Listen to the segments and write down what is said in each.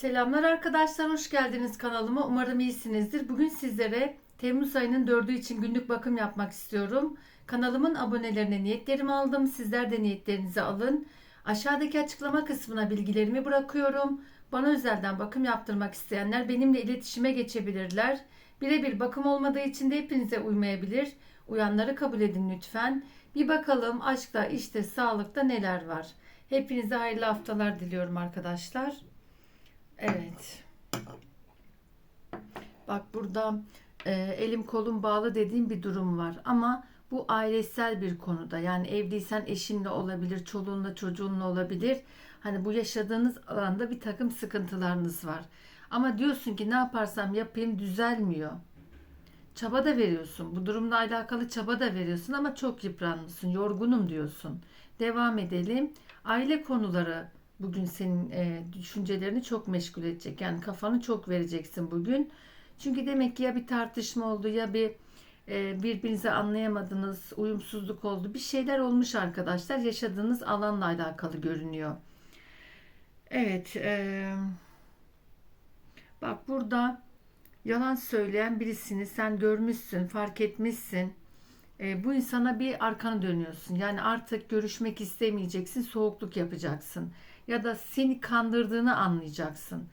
Selamlar arkadaşlar, hoş geldiniz kanalıma. Umarım iyisinizdir. Bugün sizlere Temmuz ayının 4'ü için günlük bakım yapmak istiyorum. Kanalımın abonelerine niyetlerimi aldım. Sizler de niyetlerinizi alın. Aşağıdaki açıklama kısmına bilgilerimi bırakıyorum. Bana özelden bakım yaptırmak isteyenler benimle iletişime geçebilirler. Birebir bakım olmadığı için de hepinize uymayabilir. Uyanları kabul edin lütfen. Bir bakalım aşkta, işte, sağlıkta neler var. Hepinize hayırlı haftalar diliyorum arkadaşlar. Evet. Bak burada e, elim kolum bağlı dediğim bir durum var ama bu ailesel bir konuda yani evliysen eşinle olabilir, çoluğunla çocuğunla olabilir. Hani bu yaşadığınız alanda bir takım sıkıntılarınız var. Ama diyorsun ki ne yaparsam yapayım düzelmiyor. Çaba da veriyorsun. Bu durumla alakalı çaba da veriyorsun ama çok yıpranmışsın, yorgunum diyorsun. Devam edelim. Aile konuları bugün senin e, düşüncelerini çok meşgul edecek. Yani kafanı çok vereceksin bugün. Çünkü demek ki ya bir tartışma oldu ya bir e, birbirinizi anlayamadınız, uyumsuzluk oldu. Bir şeyler olmuş arkadaşlar. Yaşadığınız alanla alakalı görünüyor. Evet. E, bak burada yalan söyleyen birisini sen görmüşsün, fark etmişsin. E, bu insana bir arkanı dönüyorsun. Yani artık görüşmek istemeyeceksin, soğukluk yapacaksın. Ya da seni kandırdığını anlayacaksın.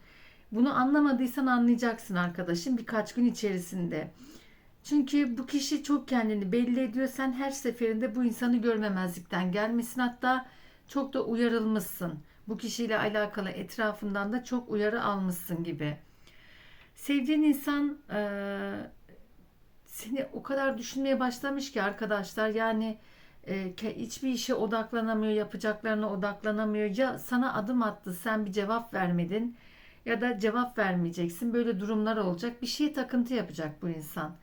Bunu anlamadıysan anlayacaksın arkadaşım birkaç gün içerisinde. Çünkü bu kişi çok kendini belli ediyor. Sen her seferinde bu insanı görmemezlikten gelmesin. Hatta çok da uyarılmışsın. Bu kişiyle alakalı etrafından da çok uyarı almışsın gibi. Sevdiğin insan eee seni o kadar düşünmeye başlamış ki arkadaşlar yani e, hiçbir işe odaklanamıyor, yapacaklarına odaklanamıyor. Ya sana adım attı, sen bir cevap vermedin ya da cevap vermeyeceksin. Böyle durumlar olacak. Bir şeye takıntı yapacak bu insan.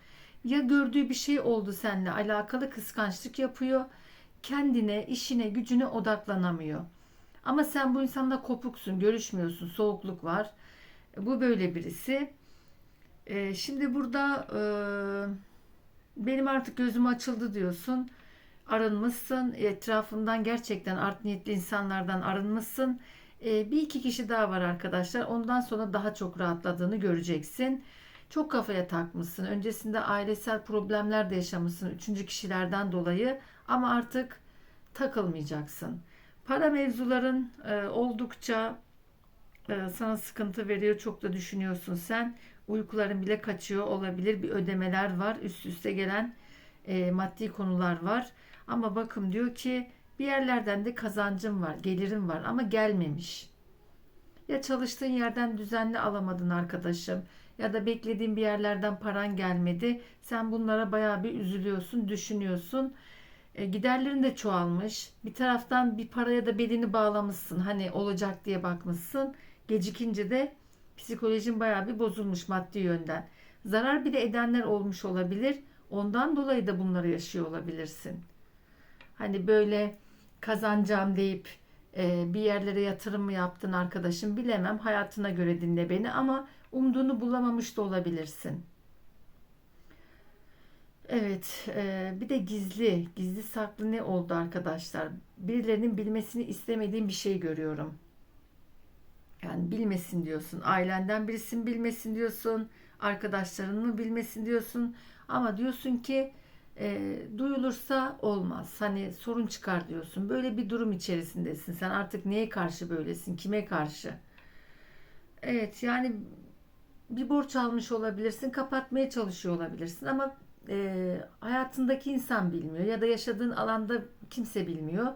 Ya gördüğü bir şey oldu seninle alakalı kıskançlık yapıyor. Kendine, işine, gücüne odaklanamıyor. Ama sen bu insanla kopuksun, görüşmüyorsun, soğukluk var. Bu böyle birisi. E, şimdi burada e, benim artık gözüm açıldı diyorsun. Arınmışsın. Etrafından gerçekten art niyetli insanlardan arınmışsın. E, bir iki kişi daha var arkadaşlar. Ondan sonra daha çok rahatladığını göreceksin. Çok kafaya takmışsın. Öncesinde ailesel problemler de yaşamışsın. Üçüncü kişilerden dolayı. Ama artık takılmayacaksın. Para mevzuların e, oldukça e, sana sıkıntı veriyor. Çok da düşünüyorsun sen. Uykuların bile kaçıyor olabilir. Bir ödemeler var. Üst üste gelen e, maddi konular var. Ama bakım diyor ki bir yerlerden de kazancım var, gelirim var ama gelmemiş. Ya çalıştığın yerden düzenli alamadın arkadaşım ya da beklediğin bir yerlerden paran gelmedi. Sen bunlara bayağı bir üzülüyorsun, düşünüyorsun. E, giderlerin de çoğalmış. Bir taraftan bir paraya da belini bağlamışsın. Hani olacak diye bakmışsın. Gecikince de psikolojin bayağı bir bozulmuş maddi yönden. Zarar bile edenler olmuş olabilir. Ondan dolayı da bunları yaşıyor olabilirsin. Hani böyle kazanacağım deyip e, bir yerlere yatırım mı yaptın arkadaşım bilemem. Hayatına göre dinle beni ama umduğunu bulamamış da olabilirsin. Evet, e, bir de gizli, gizli saklı ne oldu arkadaşlar? Birilerinin bilmesini istemediğim bir şey görüyorum. Yani bilmesin diyorsun. Ailenden birisin bilmesin diyorsun. Arkadaşların mı bilmesin diyorsun. Ama diyorsun ki e, duyulursa olmaz. Hani sorun çıkar diyorsun. Böyle bir durum içerisindesin. Sen artık neye karşı böylesin? Kime karşı? Evet yani bir borç almış olabilirsin. Kapatmaya çalışıyor olabilirsin. Ama e, hayatındaki insan bilmiyor. Ya da yaşadığın alanda kimse bilmiyor.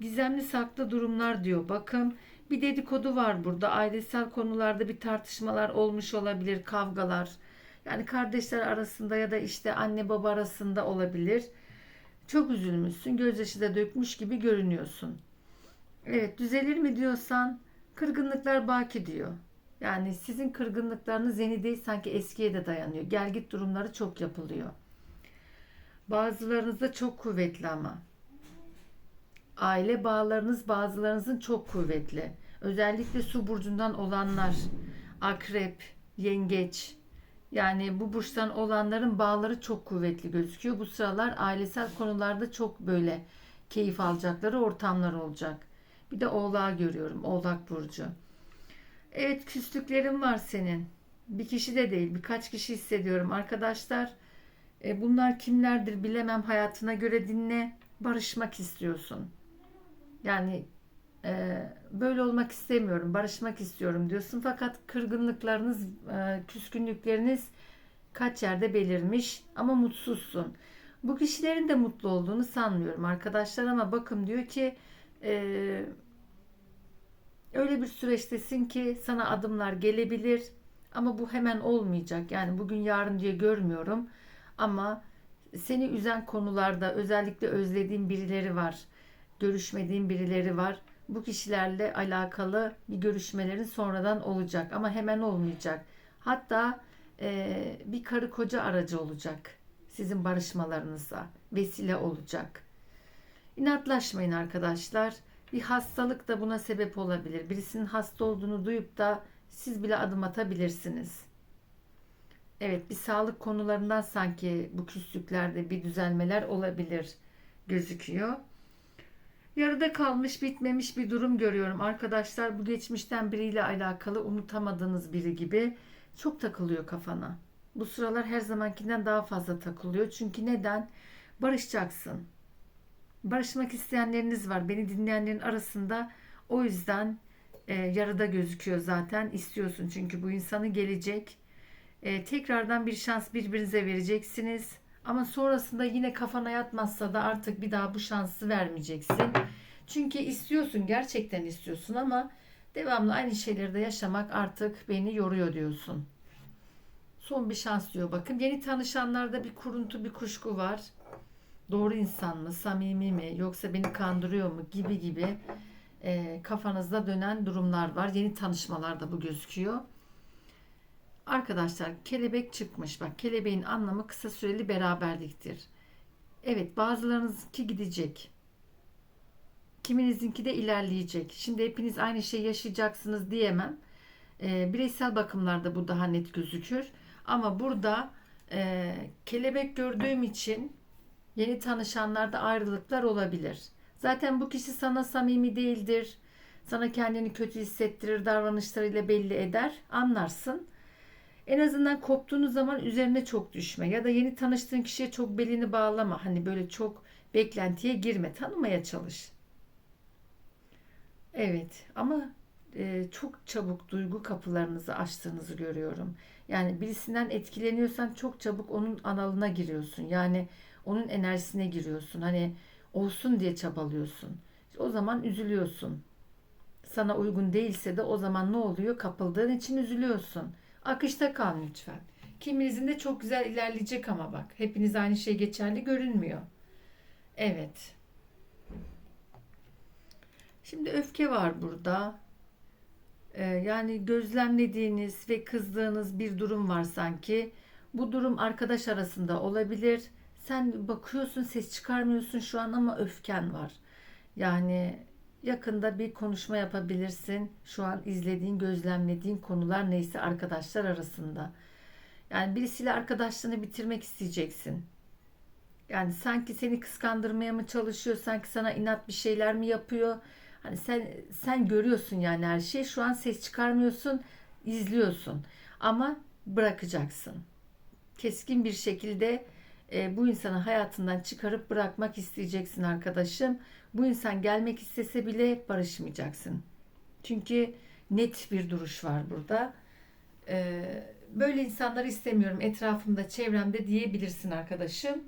Gizemli saklı durumlar diyor. Bakın bir dedikodu var burada. Ailesel konularda bir tartışmalar olmuş olabilir. Kavgalar yani kardeşler arasında ya da işte anne baba arasında olabilir. Çok üzülmüşsün. Gözyaşı da dökmüş gibi görünüyorsun. Evet düzelir mi diyorsan kırgınlıklar baki diyor. Yani sizin kırgınlıklarınız yeni değil sanki eskiye de dayanıyor. Gel git durumları çok yapılıyor. Bazılarınız da çok kuvvetli ama. Aile bağlarınız bazılarınızın çok kuvvetli. Özellikle su burcundan olanlar, akrep, yengeç, yani bu burçtan olanların bağları çok kuvvetli gözüküyor. Bu sıralar ailesel konularda çok böyle keyif alacakları ortamlar olacak. Bir de oğlağı görüyorum. Oğlak burcu. Evet küslüklerin var senin. Bir kişi de değil birkaç kişi hissediyorum arkadaşlar. E, bunlar kimlerdir bilemem hayatına göre dinle. Barışmak istiyorsun. Yani e, böyle olmak istemiyorum, barışmak istiyorum diyorsun. Fakat kırgınlıklarınız, e, küskünlükleriniz kaç yerde belirmiş ama mutsuzsun. Bu kişilerin de mutlu olduğunu sanmıyorum arkadaşlar ama bakın diyor ki e, öyle bir süreçtesin ki sana adımlar gelebilir ama bu hemen olmayacak. Yani bugün yarın diye görmüyorum ama seni üzen konularda özellikle özlediğin birileri var. Görüşmediğin birileri var. Bu kişilerle alakalı bir görüşmelerin sonradan olacak ama hemen olmayacak. Hatta e, bir karı koca aracı olacak sizin barışmalarınıza vesile olacak. İnatlaşmayın arkadaşlar. Bir hastalık da buna sebep olabilir. Birisinin hasta olduğunu duyup da siz bile adım atabilirsiniz. Evet, bir sağlık konularından sanki bu küslüklerde bir düzelmeler olabilir gözüküyor. Yarıda kalmış, bitmemiş bir durum görüyorum. Arkadaşlar bu geçmişten biriyle alakalı unutamadığınız biri gibi çok takılıyor kafana. Bu sıralar her zamankinden daha fazla takılıyor. Çünkü neden? Barışacaksın. Barışmak isteyenleriniz var. Beni dinleyenlerin arasında. O yüzden e, yarıda gözüküyor zaten. İstiyorsun çünkü bu insanı gelecek. E, tekrardan bir şans birbirinize vereceksiniz. Ama sonrasında yine kafana yatmazsa da artık bir daha bu şansı vermeyeceksin. Çünkü istiyorsun, gerçekten istiyorsun ama devamlı aynı şeyleri de yaşamak artık beni yoruyor diyorsun. Son bir şans diyor bakın. Yeni tanışanlarda bir kuruntu, bir kuşku var. Doğru insan mı, samimi mi, yoksa beni kandırıyor mu gibi gibi e, kafanızda dönen durumlar var. Yeni tanışmalarda bu gözüküyor. Arkadaşlar kelebek çıkmış. Bak kelebeğin anlamı kısa süreli beraberliktir. Evet bazılarınızki gidecek. Kiminizinki de ilerleyecek. Şimdi hepiniz aynı şeyi yaşayacaksınız diyemem. E, bireysel bakımlarda bu daha net gözükür. Ama burada e, kelebek gördüğüm için yeni tanışanlarda ayrılıklar olabilir. Zaten bu kişi sana samimi değildir. Sana kendini kötü hissettirir, davranışlarıyla belli eder. Anlarsın. En azından koptuğunuz zaman üzerine çok düşme ya da yeni tanıştığın kişiye çok belini bağlama. Hani böyle çok beklentiye girme. Tanımaya çalış. Evet ama e, çok çabuk duygu kapılarınızı açtığınızı görüyorum. Yani birisinden etkileniyorsan çok çabuk onun analına giriyorsun. Yani onun enerjisine giriyorsun. Hani olsun diye çabalıyorsun. O zaman üzülüyorsun. Sana uygun değilse de o zaman ne oluyor? Kapıldığın için üzülüyorsun. Akışta kal lütfen. Kiminizin de çok güzel ilerleyecek ama bak. Hepiniz aynı şey geçerli görünmüyor. Evet. Şimdi öfke var burada. Ee, yani gözlemlediğiniz ve kızdığınız bir durum var sanki. Bu durum arkadaş arasında olabilir. Sen bakıyorsun ses çıkarmıyorsun şu an ama öfken var. Yani yakında bir konuşma yapabilirsin. Şu an izlediğin, gözlemlediğin konular neyse arkadaşlar arasında. Yani birisiyle arkadaşlığını bitirmek isteyeceksin. Yani sanki seni kıskandırmaya mı çalışıyor, sanki sana inat bir şeyler mi yapıyor? Hani sen sen görüyorsun yani her şeyi. Şu an ses çıkarmıyorsun, izliyorsun. Ama bırakacaksın. Keskin bir şekilde e, bu insanı hayatından çıkarıp bırakmak isteyeceksin arkadaşım. Bu insan gelmek istese bile barışmayacaksın. Çünkü net bir duruş var burada. E, böyle insanları istemiyorum etrafımda, çevremde diyebilirsin arkadaşım.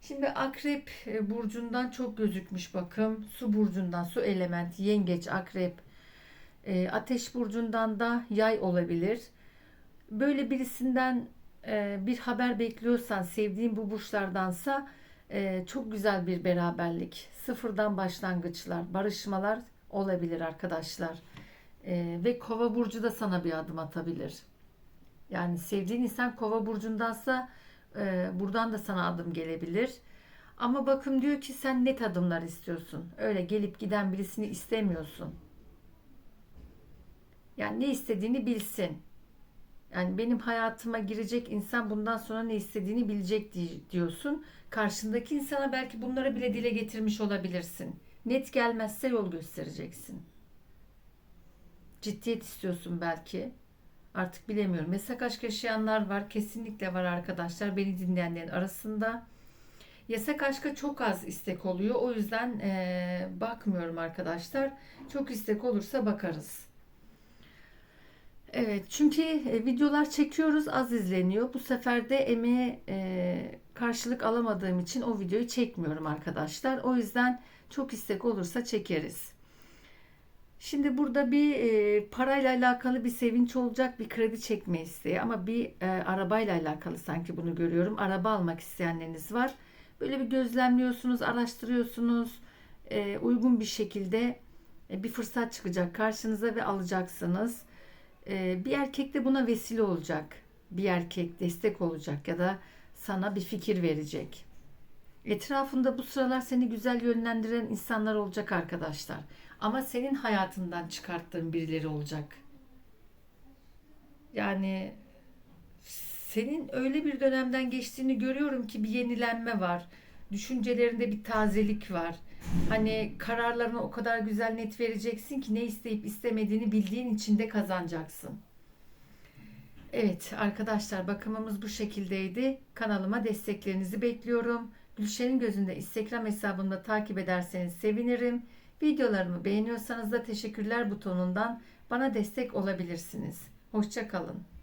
Şimdi akrep e, burcundan çok gözükmüş bakım. Su burcundan su element, yengeç, akrep. E, ateş burcundan da yay olabilir. Böyle birisinden e, bir haber bekliyorsan, sevdiğin bu burçlardansa çok güzel bir beraberlik. Sıfırdan başlangıçlar, barışmalar olabilir arkadaşlar. Ve kova burcu da sana bir adım atabilir. Yani sevdiğin insan kova burcundansa ee, buradan da sana adım gelebilir. Ama bakım diyor ki sen net adımlar istiyorsun. Öyle gelip giden birisini istemiyorsun. Yani ne istediğini bilsin. Yani benim hayatıma girecek insan bundan sonra ne istediğini bilecek diyorsun. Karşındaki insana belki bunları bile dile getirmiş olabilirsin. Net gelmezse yol göstereceksin. Ciddiyet istiyorsun belki. Artık bilemiyorum. Yasak aşk yaşayanlar var. Kesinlikle var arkadaşlar. Beni dinleyenlerin arasında. Yasak aşka çok az istek oluyor. O yüzden eee, bakmıyorum arkadaşlar. Çok istek olursa bakarız. Evet, çünkü e, videolar çekiyoruz, az izleniyor. Bu sefer de emeğe e, karşılık alamadığım için o videoyu çekmiyorum arkadaşlar. O yüzden çok istek olursa çekeriz. Şimdi burada bir e, parayla alakalı bir sevinç olacak, bir kredi çekme isteği ama bir e, arabayla alakalı sanki bunu görüyorum. Araba almak isteyenleriniz var. Böyle bir gözlemliyorsunuz, araştırıyorsunuz. E, uygun bir şekilde e, bir fırsat çıkacak karşınıza ve alacaksınız. Ee, bir erkek de buna vesile olacak. Bir erkek destek olacak ya da sana bir fikir verecek. Etrafında bu sıralar seni güzel yönlendiren insanlar olacak arkadaşlar. Ama senin hayatından çıkarttığın birileri olacak. Yani senin öyle bir dönemden geçtiğini görüyorum ki bir yenilenme var. Düşüncelerinde bir tazelik var. Hani kararlarını o kadar güzel net vereceksin ki ne isteyip istemediğini bildiğin için de kazanacaksın. Evet arkadaşlar bakımımız bu şekildeydi. Kanalıma desteklerinizi bekliyorum. Gülşen'in gözünde Instagram hesabımda takip ederseniz sevinirim. Videolarımı beğeniyorsanız da teşekkürler butonundan bana destek olabilirsiniz. Hoşça kalın.